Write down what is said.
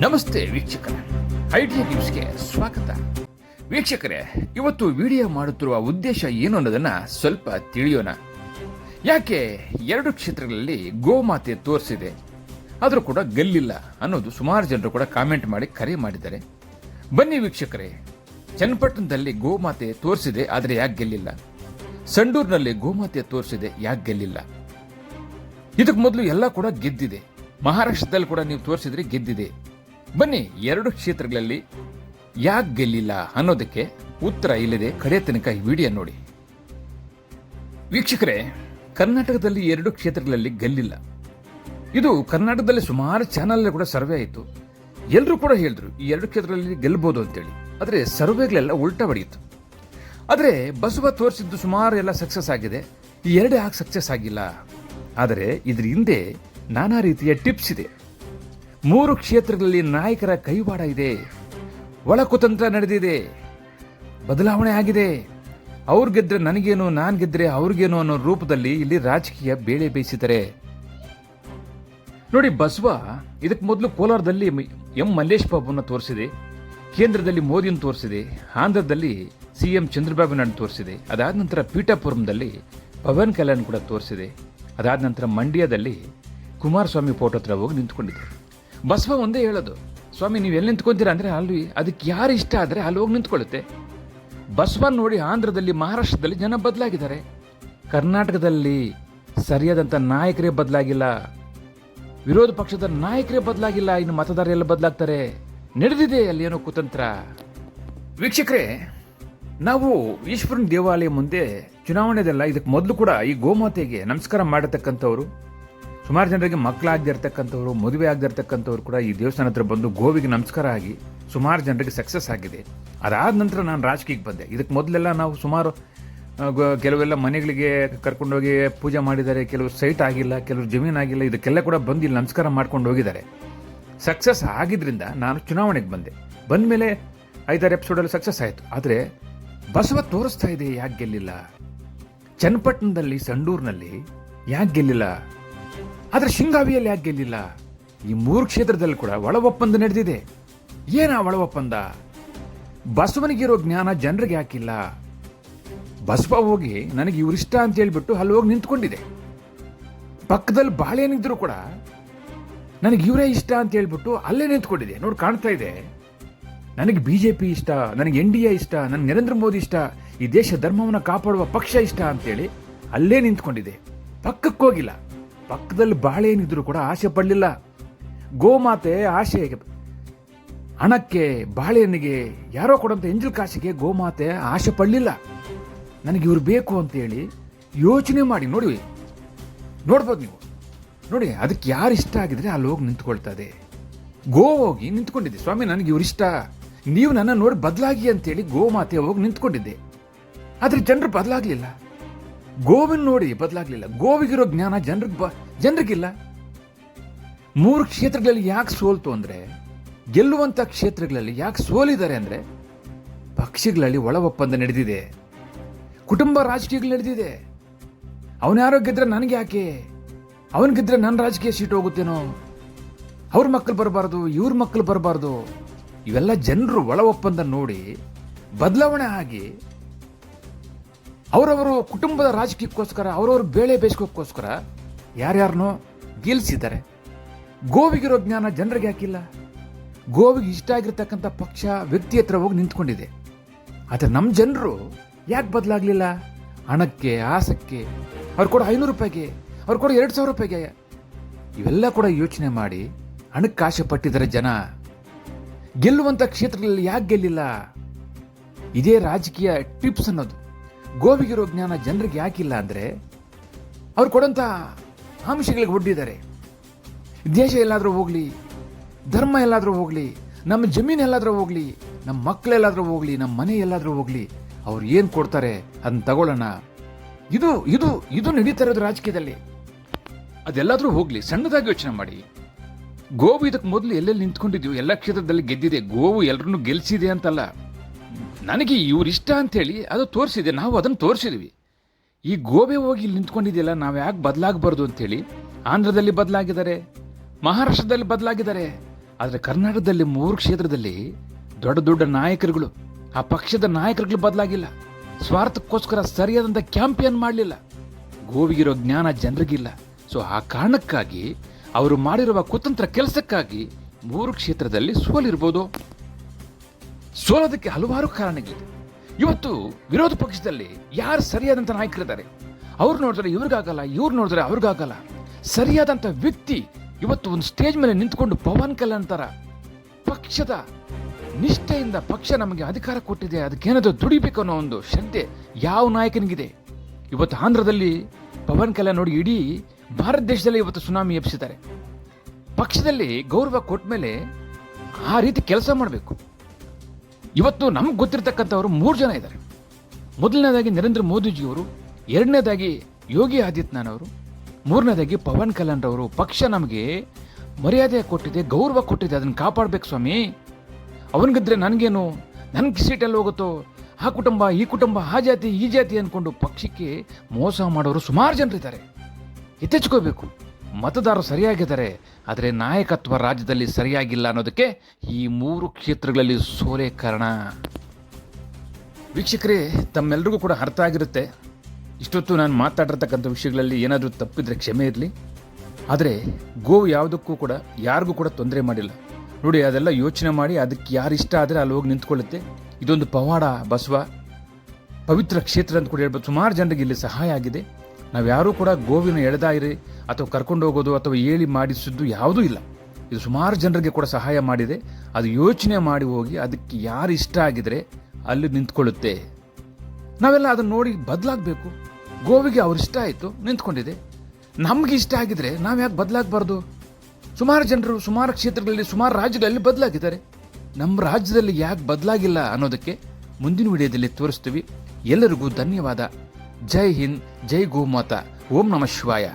ನಮಸ್ತೆ ವೀಕ್ಷಕರೇ. ಐಡಿಯಾ ನ್ಯೂಸ್ಗೆ ಸ್ವಾಗತ. ವೀಕ್ಷಕರೇ, ಇವತ್ತು ವಿಡಿಯೋ ಮಾಡುತ್ತಿರುವ ಉದ್ದೇಶ ಏನು ಅನ್ನೋದನ್ನ ಸ್ವಲ್ಪ ತಿಳಿಯೋಣ. ಯಾಕೆ ಎರಡು ಕ್ಷೇತ್ರಗಳಲ್ಲಿ ಗೋಮಾತೆ ತೋರಿಸಿದೆ? ಆದರೂ ಕೂಡ ಗೆಲ್ಲಿಲ್ಲ ಅನ್ನೋದು ಸುಮಾರು ಜನರು ಕೂಡ ಕಾಮೆಂಟ್ ಮಾಡಿ ಕರೆ ಮಾಡಿದ್ದಾರೆ. ಬನ್ನಿ ವೀಕ್ಷಕರೇ, ಚನ್ನಪಟ್ಟಣದಲ್ಲಿ ಗೋಮಾತೆ ತೋರಿಸಿದೆ, ಆದರೆ ಯಾಕೆ ಗೆಲ್ಲಿಲ್ಲ? ಸಂಡೂರಿನಲ್ಲಿ ಗೋಮಾತೆ ತೋರಿಸಿದೆ, ಯಾಕೆ ಗೆಲ್ಲಿಲ್ಲ? ಇದಕ್ಕೆ ಮೊದಲು ಎಲ್ಲ ಕೂಡ ಗೆದ್ದಿದೆ. ಮಹಾರಾಷ್ಟ್ರದಲ್ಲಿ ಕೂಡ ನೀವು ತೋರಿಸಿದ್ರೆ ಗೆದ್ದಿದೆ. ಬನ್ನಿ, ಎರಡು ಕ್ಷೇತ್ರಗಳಲ್ಲಿ ಯಾಕೆ ಗೆಲ್ಲಿಲ್ಲ ಅನ್ನೋದಕ್ಕೆ ಉತ್ತರ ಇಲ್ಲದೆ ಕಡೆ ತನಕ ಈ ವಿಡಿಯೋ ನೋಡಿ. ವೀಕ್ಷಕರೇ, ಕರ್ನಾಟಕದಲ್ಲಿ ಎರಡು ಕ್ಷೇತ್ರಗಳಲ್ಲಿ ಗೆಲ್ಲಿಲ್ಲ. ಇದು ಕರ್ನಾಟಕದಲ್ಲಿ ಸುಮಾರು ಚಾನಲ್ ಕೂಡ ಸರ್ವೆ ಆಯಿತು. ಎಲ್ಲರೂ ಕೂಡ ಹೇಳಿದ್ರು, ಈ ಎರಡು ಕ್ಷೇತ್ರಗಳಲ್ಲಿ ಗೆಲ್ಲಬಹುದು ಅಂತೇಳಿ. ಆದರೆ ಸರ್ವೆಗಳೆಲ್ಲ ಉಲ್ಟಾ ಹೊಡೆಯಿತು ಆದರೆ ಬಸವ ತೋರಿಸಿದ್ದು ಸುಮಾರು ಎಲ್ಲ ಸಕ್ಸಸ್ ಆಗಿದೆ. ಈ ಎರಡೇ ಯಾಕೆ ಸಕ್ಸಸ್ ಆಗಿಲ್ಲ. ಆದರೆ ಇದ್ರ ಹಿಂದೆ ನಾನಾ ರೀತಿಯ ಟಿಪ್ಸ್ ಇದೆ. ಮೂರು ಕ್ಷೇತ್ರಗಳಲ್ಲಿ ನಾಯಕರ ಕೈವಾಡ ಇದೆ. ಒಳ ಕುತಂತ್ರ ನಡೆದಿದೆ. ಬದಲಾವಣೆ ಆಗಿದೆ. ಅವ್ರು ಗೆದ್ರೆ ನನಗೇನು, ನಾನು ಗೆದ್ರೆ ಅವ್ರಿಗೇನು ಅನ್ನೋ ರೂಪದಲ್ಲಿ ಇಲ್ಲಿ ರಾಜಕೀಯ ಬೇಳೆ ಬೇಯಿಸಿದರೆ ನೋಡಿ, ಬಸವ ಇದಕ್ಕೆ ಮೊದಲು ಕೋಲಾರದಲ್ಲಿ ಎಂ ಮಲ್ಲೇಶ್ ಬಾಬುನ ತೋರಿಸಿದೆ. ಕೇಂದ್ರದಲ್ಲಿ ಮೋದಿಯನ್ನು ತೋರಿಸಿದೆ. ಆಂಧ್ರದಲ್ಲಿ ಸಿಎಂ ಚಂದ್ರಬಾಬು ನಾಯ್ಡು ತೋರಿಸಿದೆ. ಅದಾದ ನಂತರ ಪೀಠಾಪುರಂದಲ್ಲಿ ಪವನ್ ಕಲ್ಯಾಣ್ ಕೂಡ ತೋರಿಸಿದೆ. ಅದಾದ ನಂತರ ಮಂಡ್ಯದಲ್ಲಿ ಕುಮಾರಸ್ವಾಮಿ ಫೋಟೋ ಹತ್ರ ಹೋಗಿ ನಿಂತ್ಕೊಂಡಿದೆ ಬಸವ ಒಂದೇ ಹೇಳೋದು, ಸ್ವಾಮಿ, ನೀವು ಎಲ್ಲಿ ನಿಂತ್ಕೊಂತೀರಾ? ಅಂದರೆ ಅಲ್ಲಿ ಅದಕ್ಕೆ ಯಾರು ಇಷ್ಟ ಆದರೆ ಅಲ್ಲಿ ಹೋಗಿ ನಿಂತ್ಕೊಳ್ಳುತ್ತೆ. ಬಸವ ನೋಡಿ ಆಂಧ್ರದಲ್ಲಿ, ಮಹಾರಾಷ್ಟ್ರದಲ್ಲಿ ಜನ ಬದಲಾಗಿದ್ದಾರೆ. ಕರ್ನಾಟಕದಲ್ಲಿ ಸರಿಯಾದಂಥ ನಾಯಕರೇ ಬದಲಾಗಿಲ್ಲ. ವಿರೋಧ ಪಕ್ಷದ ನಾಯಕರೇ ಬದಲಾಗಿಲ್ಲ. ಇನ್ನು ಮತದಾರರೆಲ್ಲ ಬದಲಾಗ್ತಾರೆ? ನಡೆದಿದೆ ಅಲ್ಲಿ ಏನೋ ಕುತಂತ್ರ. ವೀಕ್ಷಕರೇ, ನಾವು ಈಶ್ವರನ ದೇವಾಲಯ ಮುಂದೆ ಚುನಾವಣೆದೆಲ್ಲ, ಇದಕ್ಕೆ ಮೊದಲು ಕೂಡ ಈ ಗೋಮಾತೆಗೆ ನಮಸ್ಕಾರ ಮಾಡತಕ್ಕಂಥವ್ರು. ಸುಮಾರು ಜನರಿಗೆ ಮಕ್ಕಳಾಗದಿರ್ತಕ್ಕಂಥವ್ರು, ಮದುವೆ ಆಗದಿರ್ತಕ್ಕಂಥವ್ರು ಕೂಡ ಈ ದೇವಸ್ಥಾನ ಹತ್ರ ಬಂದು ಗೋವಿಗೆ ನಮಸ್ಕಾರ ಆಗಿ ಸುಮಾರು ಜನರಿಗೆ ಸಕ್ಸಸ್ ಆಗಿದೆ. ಅದಾದ ನಂತರ ನಾನು ರಾಜಕೀಯಕ್ಕೆ ಬಂದೆ. ಇದಕ್ಕೆ ಮೊದಲೆಲ್ಲ ನಾವು ಸುಮಾರು ಕೆಲವೆಲ್ಲ ಮನೆಗಳಿಗೆ ಕರ್ಕೊಂಡೋಗಿ ಪೂಜೆ ಮಾಡಿದ್ದಾರೆ. ಕೆಲವು ಸೈಟ್ ಆಗಿಲ್ಲ ಕೆಲವರು ಜಮೀನು ಆಗಿಲ್ಲ. ಇದಕ್ಕೆಲ್ಲ ಕೂಡ ಬಂದು ಇಲ್ಲಿ ನಮಸ್ಕಾರ ಮಾಡ್ಕೊಂಡು ಹೋಗಿದ್ದಾರೆ. ಸಕ್ಸಸ್ ಆಗಿದ್ರಿಂದ ನಾನು ಚುನಾವಣೆಗೆ ಬಂದೆ. ಬಂದ ಮೇಲೆ ಐದಾರು ಎಪಿಸೋಡಲ್ಲಿ ಸಕ್ಸಸ್ ಆಯಿತು. ಆದರೆ ಬಸವ ತೋರಿಸ್ತಾ ಇದೆ, ಯಾಕೆ ಗೆಲ್ಲಿಲ್ಲ? ಚನ್ನಪಟ್ಟಣದಲ್ಲಿ, ಸಂಡೂರಿನಲ್ಲಿ ಯಾಕೆ ಗೆಲ್ಲಿಲ್ಲ? ಆದರೆ ಶಿಂಗಾವಿಯಲ್ಲಿ ಯಾಕೆ ಗೆಲ್ಲಿಲ್ಲ ಈ ಮೂರು ಕ್ಷೇತ್ರದಲ್ಲಿ ಕೂಡ ಒಳ ಒಪ್ಪಂದ ನಡೆದಿದೆ. ಏನ ಒಳ ಒಪ್ಪಂದ ಬಸವನಿಗಿರೋ ಜ್ಞಾನ ಜನರಿಗೆ ಯಾಕಿಲ್ಲ ಬಸವ ಹೋಗಿ ನನಗೆ ಇವರಿಷ್ಟ ಅಂತ ಹೇಳಿಬಿಟ್ಟು ಅಲ್ಲಿ ಹೋಗಿ ನಿಂತ್ಕೊಂಡಿದೆ. ಪಕ್ಕದಲ್ಲಿ ಬಾಳೆನಿದ್ರು ಕೂಡ ನನಗೆ ಇವರೇ ಇಷ್ಟ ಅಂತ ಹೇಳಿಬಿಟ್ಟು ಅಲ್ಲೇ ನಿಂತ್ಕೊಂಡಿದೆ. ನೋಡಿ ಕಾಣ್ತಾ ಇದೆ. ನನಗೆ ಬಿ ಜೆ ಪಿ ಇಷ್ಟ, ನನಗೆ ಎನ್ ಡಿ ಎ ಇಷ್ಟ, ನನಗೆ ನರೇಂದ್ರ ಮೋದಿ ಇಷ್ಟ, ಈ ದೇಶ ಧರ್ಮವನ್ನು ಕಾಪಾಡುವ ಪಕ್ಷ ಇಷ್ಟ ಅಂತೇಳಿ ಅಲ್ಲೇ ನಿಂತ್ಕೊಂಡಿದೆ. ಪಕ್ಕಕ್ಕೆ ಹೋಗಿಲ್ಲ ಪಕ್ಕದಲ್ಲಿ ಬಾಳೆಹಣ್ಣಿದ್ರು ಕೂಡ ಆಸೆ ಪಡಲಿಲ್ಲ. ಗೋಮಾತೆ ಆಸೆ ಹಣಕ್ಕೆ ಬಾಳೆಹಣ್ಣಿಗೆ ಯಾರೋ ಕೊಡಂತ ಎಂಜಲ್ ಕಾಸಿಗೆ ಗೋಮಾತೆ ಆಸೆ ಪಡಲಿಲ್ಲ. ನನಗೆ ಇವ್ರು ಬೇಕು ಅಂತೇಳಿ ಯೋಚನೆ ಮಾಡಿ ನೋಡಿ. ನೋಡ್ಬೋದು ನೀವು. ನೋಡಿ, ಅದಕ್ಕೆ ಯಾರು ಇಷ್ಟ ಆಗಿದ್ರೆ ಅಲ್ಲಿ ಹೋಗಿ ನಿಂತ್ಕೊಳ್ತದೆ ಗೋ ಹೋಗಿ ನಿಂತ್ಕೊಂಡಿದ್ದೆ. ಸ್ವಾಮಿ, ನನಗೆ ಇವ್ರು ಇಷ್ಟ. ನೀವು ನನ್ನ ನೋಡಿ ಬದಲಾಗಿ ಅಂತೇಳಿ ಗೋಮಾತೆ ಹೋಗಿ ನಿಂತ್ಕೊಂಡಿದ್ದೆ. ಆದ್ರೆ ಜನರು ಬದಲಾಗ್ಲಿಲ್ಲ. ಗೋವಿನ ನೋಡಿ ಬದಲಾಗ್ಲಿಲ್ಲ. ಗೋವಿಗಿರೋ ಜ್ಞಾನ ಜನರಿಗೆ ಬ ಜನರಿಗಿಲ್ಲ. ಮೂರು ಕ್ಷೇತ್ರಗಳಲ್ಲಿ ಯಾಕೆ ಸೋಲ್ತು ಅಂದ್ರೆ, ಗೆಲ್ಲುವಂತ ಕ್ಷೇತ್ರಗಳಲ್ಲಿ ಯಾಕೆ ಸೋಲಿದ್ದಾರೆ ಅಂದ್ರೆ, ಪಕ್ಷಿಗಳಲ್ಲಿ ಒಳ ಒಪ್ಪಂದ ನಡೆದಿದೆ. ಕುಟುಂಬ ರಾಜಕೀಯಗಳು ನಡೆದಿದೆ. ಅವನ ಯಾರೋ ಗೆದ್ರೆ ನನಗೆ ಯಾಕೆ? ಅವನ್ ಗೆದ್ರೆ ನನ್ನ ರಾಜಕೀಯ ಸೀಟ್ ಹೋಗುತ್ತೇನೋ? ಅವ್ರ ಮಕ್ಕಳು ಬರಬಾರ್ದು, ಇವ್ರ ಮಕ್ಕಳು ಬರಬಾರ್ದು. ಇವೆಲ್ಲ ಜನರು ಒಳ ಒಪ್ಪಂದ ನೋಡಿ ಬದಲಾವಣೆ ಆಗಿ ಅವರವರು ಕುಟುಂಬದ ರಾಜಕೀಯಕ್ಕೋಸ್ಕರ, ಅವರವ್ರ ಬೇಳೆ ಬೇಯಿಸ್ಕೋಕ್ಕೋಸ್ಕರ ಯಾರ್ಯಾರನೋ ಗೆಲ್ಸಿದ್ದಾರೆ. ಗೋವಿಗಿರೋ ಜ್ಞಾನ ಜನರಿಗೆ ಯಾಕಿಲ್ಲ ಗೋವಿಗೆ ಇಷ್ಟ ಆಗಿರ್ತಕ್ಕಂಥ ಪಕ್ಷ, ವ್ಯಕ್ತಿ ಹತ್ರ ಹೋಗಿ ನಿಂತ್ಕೊಂಡಿದೆ. ಆದರೆ ನಮ್ಮ ಜನರು ಯಾಕೆ ಬದಲಾಗಲಿಲ್ಲ? ಹಣಕ್ಕೆ, ಆಸಕ್ಕೆ, ಅವ್ರು ಕೂಡ ಐನೂರು ರೂಪಾಯಿಗೆ, ಅವ್ರು ಕೂಡ ಎರಡು ಸಾವಿರ ರೂಪಾಯಿಗೆ. ಇವೆಲ್ಲ ಕೂಡ ಯೋಚನೆ ಮಾಡಿ ಹಣಕ್ಕೆ ಆಸೆ ಪಟ್ಟಿದ್ದಾರೆ ಜನ. ಗೆಲ್ಲುವಂಥ ಕ್ಷೇತ್ರಗಳಲ್ಲಿ ಯಾಕೆ ಗೆಲ್ಲಿಲ್ಲ? ಇದೇ ರಾಜಕೀಯ ಟಿಪ್ಸ್ ಅನ್ನೋದು. ಗೋವಿಗಿರೋ ಜ್ಞಾನ ಜನರಿಗೆ ಯಾಕಿಲ್ಲ ಅಂದರೆ ಅವ್ರು ಕೊಡೋಂಥ ಆಮಿಷಗಳಿಗೆ ಒಡ್ಡಿದ್ದಾರೆ. ದೇಶ ಎಲ್ಲಾದರೂ ಹೋಗಲಿ, ಧರ್ಮ ಎಲ್ಲಾದರೂ ಹೋಗಲಿ, ನಮ್ಮ ಜಮೀನು ಎಲ್ಲಾದರೂ ಹೋಗಲಿ, ನಮ್ಮ ಮಕ್ಕಳೆಲ್ಲಾದರೂ ಹೋಗಲಿ, ನಮ್ಮ ಮನೆ ಎಲ್ಲಾದರೂ ಹೋಗಲಿ, ಅವ್ರು ಏನು ಕೊಡ್ತಾರೆ ಅದನ್ನ ತಗೊಳ್ಳೋಣ. ಇದು ಇದು ಇದು ನಡೀತಾ ಇರೋದು ರಾಜಕೀಯದಲ್ಲಿ. ಅದೆಲ್ಲಾದರೂ ಹೋಗಲಿ, ಸಣ್ಣದಾಗಿ ಯೋಚನೆ ಮಾಡಿ. ಗೋವು ಇದಕ್ಕೆ ಮೊದಲು ಎಲ್ಲೆಲ್ಲಿ ನಿಂತ್ಕೊಂಡಿದ್ದೀವಿ ಎಲ್ಲ ಕ್ಷೇತ್ರದಲ್ಲಿ ಗೆದ್ದಿದೆ. ಗೋವು ಎಲ್ಲರನ್ನೂ ಗೆಲ್ಲಿಸಿದೆ ಅಂತಲ್ಲ. ನನಗೆ ಇಷ್ಟ ಅಂತೇಳಿ ಅದು ತೋರಿಸಿದೆ. ನಾವು ಅದನ್ನು ತೋರಿಸಿದ್ವಿ. ಈ ಗೋವೆ ಹೋಗಿ ಇಲ್ಲಿ ನಿಂತ್ಕೊಂಡಿದೆಯಲ್ಲ, ನಾವು ಯಾಕೆ ಬದಲಾಗಬಾರ್ದು ಅಂತೇಳಿ ಆಂಧ್ರದಲ್ಲಿ ಬದಲಾಗಿದ್ದಾರೆ, ಮಹಾರಾಷ್ಟ್ರದಲ್ಲಿ ಬದಲಾಗಿದ್ದಾರೆ. ಆದರೆ ಕರ್ನಾಟಕದಲ್ಲಿ ಮೂರು ಕ್ಷೇತ್ರದಲ್ಲಿ ದೊಡ್ಡ ದೊಡ್ಡ ನಾಯಕರುಗಳು, ಆ ಪಕ್ಷದ ನಾಯಕರುಗಳು ಬದಲಾಗಿಲ್ಲ. ಸ್ವಾರ್ಥಕ್ಕೋಸ್ಕರ ಸರಿಯಾದಂಥ ಕ್ಯಾಂಪೇನ್ ಮಾಡಲಿಲ್ಲ. ಗೋವಿಗಿರೋ ಜ್ಞಾನ ಜನರಿಗಿಲ್ಲ. ಸೊ ಆ ಕಾರಣಕ್ಕಾಗಿ ಅವರು ಮಾಡಿರುವ ಕುತಂತ್ರ ಕೆಲಸಕ್ಕಾಗಿ ಮೂರು ಕ್ಷೇತ್ರದಲ್ಲಿ ಸೋಲಿರ್ಬೋದು. ಸೋಲೋದಕ್ಕೆ ಹಲವಾರು ಕಾರಣಗಳಿದೆ. ಇವತ್ತು ವಿರೋಧ ಪಕ್ಷದಲ್ಲಿ ಯಾರು ಸರಿಯಾದಂಥ ನಾಯಕರಿದ್ದಾರೆ? ಅವ್ರು ನೋಡಿದ್ರೆ ಇವ್ರಿಗಾಗಲ್ಲ, ಇವ್ರು ನೋಡಿದ್ರೆ ಅವ್ರಿಗಾಗಲ್ಲ. ಸರಿಯಾದಂಥ ವ್ಯಕ್ತಿ ಇವತ್ತು ಒಂದು ಸ್ಟೇಜ್ ಮೇಲೆ ನಿಂತ್ಕೊಂಡು ಪವನ್ ಕಲ್ಯಾಣ್ ತರ ಪಕ್ಷದ ನಿಷ್ಠೆಯಿಂದ ಪಕ್ಷ ನಮಗೆ ಅಧಿಕಾರ ಕೊಟ್ಟಿದೆ, ಅದಕ್ಕೇನಾದರೂ ದುಡಿಬೇಕು ಅನ್ನೋ ಒಂದು ಶ್ರದ್ಧೆ ಯಾವ ನಾಯಕನಿಗಿದೆ? ಇವತ್ತು ಆಂಧ್ರದಲ್ಲಿ ಪವನ್ ಕಲ್ಯಾಣ್ ನೋಡಿ ಇಡೀ ಭಾರತ ದೇಶದಲ್ಲಿ ಇವತ್ತು ಸುನಾಮಿ ಎಬ್ಸಿದ್ದಾರೆ. ಪಕ್ಷದಲ್ಲಿ ಗೌರವ ಕೊಟ್ಟ ಮೇಲೆ ಆ ರೀತಿ ಕೆಲಸ ಮಾಡಬೇಕು. ಇವತ್ತು ನಮ್ಗೆ ಗೊತ್ತಿರ್ತಕ್ಕಂಥವ್ರು ಮೂರು ಜನ ಇದ್ದಾರೆ ಮೊದಲನೇದಾಗಿ ನರೇಂದ್ರ ಮೋದಿಜಿಯವರು, ಎರಡನೇದಾಗಿ ಯೋಗಿ ಆದಿತ್ಯನಾಥ್ ಅವರು ಮೂರನೇದಾಗಿ ಪವನ್ ಕಲ್ಯಾಣ್ ಅವರು ಪಕ್ಷ ನಮಗೆ ಮರ್ಯಾದೆ ಕೊಟ್ಟಿದೆ, ಗೌರವ ಕೊಟ್ಟಿದೆ, ಅದನ್ನು ಕಾಪಾಡಬೇಕು ಸ್ವಾಮಿ. ಅವನಿಗಿದ್ರೆ ನನಗೇನು ನನ್ನ ಸೀಟಲ್ಲಿ ಹೋಗುತ್ತೋ, ಆ ಕುಟುಂಬ, ಈ ಕುಟುಂಬ, ಆ ಜಾತಿ, ಈ ಜಾತಿ ಅಂದ್ಕೊಂಡು ಪಕ್ಷಕ್ಕೆ ಮೋಸ ಮಾಡೋರು ಸುಮಾರು ಜನರಿದ್ದಾರೆ. ಎತ್ತೆಚ್ಕೋಬೇಕು. ಮತದಾರರು ಸರಿಯಾಗಿದ್ದಾರೆ, ಆದರೆ ನಾಯಕತ್ವ ರಾಜ್ಯದಲ್ಲಿ ಸರಿಯಾಗಿಲ್ಲ ಅನ್ನೋದಕ್ಕೆ ಈ ಮೂರು ಕ್ಷೇತ್ರಗಳಲ್ಲಿ ಸೋಲೆ ಕಾರಣ. ವೀಕ್ಷಕರೇ, ತಮ್ಮೆಲ್ರಿಗೂ ಕೂಡ ಅರ್ಥ ಆಗಿರುತ್ತೆ. ಇಷ್ಟೊತ್ತು ನಾನು ಮಾತಾಡಿರ್ತಕ್ಕಂಥ ವಿಷಯಗಳಲ್ಲಿ ಏನಾದರೂ ತಪ್ಪಿದ್ರೆ ಕ್ಷಮೆ ಇರಲಿ. ಆದರೆ ಗೋವು ಯಾವುದಕ್ಕೂ ಕೂಡ ಯಾರಿಗೂ ಕೂಡ ತೊಂದರೆ ಮಾಡಿಲ್ಲ. ನೋಡಿ, ಅದೆಲ್ಲ ಯೋಚನೆ ಮಾಡಿ ಅದಕ್ಕೆ ಯಾರು ಇಷ್ಟ ಆದರೆ ಅಲ್ಲಿ ಹೋಗಿ ನಿಂತ್ಕೊಳ್ಳುತ್ತೆ. ಇದೊಂದು ಪವಾಡ, ಬಸವ. ಪವಿತ್ರ ಕ್ಷೇತ್ರ ಅಂತ ಕೂಡ ಹೇಳ್ಬೋದು. ಸುಮಾರು ಜನರಿಗೆ ಇಲ್ಲಿ ಸಹಾಯ ಆಗಿದೆ. ನಾವು ಯಾರೂ ಕೂಡ ಗೋವಿನ ಎಳೆದಾಯಿರಿ ಅಥವಾ ಕರ್ಕೊಂಡು ಹೋಗೋದು ಅಥವಾ ಹೇಳಿ ಮಾಡಿಸಿದ್ದು ಯಾವುದೂ ಇಲ್ಲ. ಇದು ಸುಮಾರು ಜನರಿಗೆ ಕೂಡ ಸಹಾಯ ಮಾಡಿದೆ. ಅದು ಯೋಚನೆ ಮಾಡಿ ಹೋಗಿ ಅದಕ್ಕೆ ಯಾರು ಇಷ್ಟ ಆಗಿದ್ರೆ ಅಲ್ಲಿ ನಿಂತ್ಕೊಳ್ಳುತ್ತೆ. ನಾವೆಲ್ಲ ಅದನ್ನು ನೋಡಿ ಬದಲಾಗಬೇಕು. ಗೋವಿಗೆ ಅವ್ರ ಇಷ್ಟ ಆಯಿತು, ನಿಂತ್ಕೊಂಡಿದೆ. ನಮಗೆ ಇಷ್ಟ ಆಗಿದ್ರೆ ನಾವು ಯಾಕೆ ಬದಲಾಗಬಾರ್ದು? ಸುಮಾರು ಜನರು ಸುಮಾರು ಕ್ಷೇತ್ರಗಳಲ್ಲಿ, ಸುಮಾರು ರಾಜ್ಯಗಳಲ್ಲಿ ಬದಲಾಗಿದ್ದಾರೆ. ನಮ್ಮ ರಾಜ್ಯದಲ್ಲಿ ಯಾಕೆ ಬದಲಾಗಿಲ್ಲ ಅನ್ನೋದಕ್ಕೆ ಮುಂದಿನ ವಿಡಿಯೋದಲ್ಲಿ ತೋರಿಸ್ತೀವಿ. ಎಲ್ಲರಿಗೂ ಧನ್ಯವಾದ. ಜೈ ಹಿಂದ್ ಜೈ ಗೋಮಾತಾ ಓಂ ನಮಃ ಶಿವಾಯ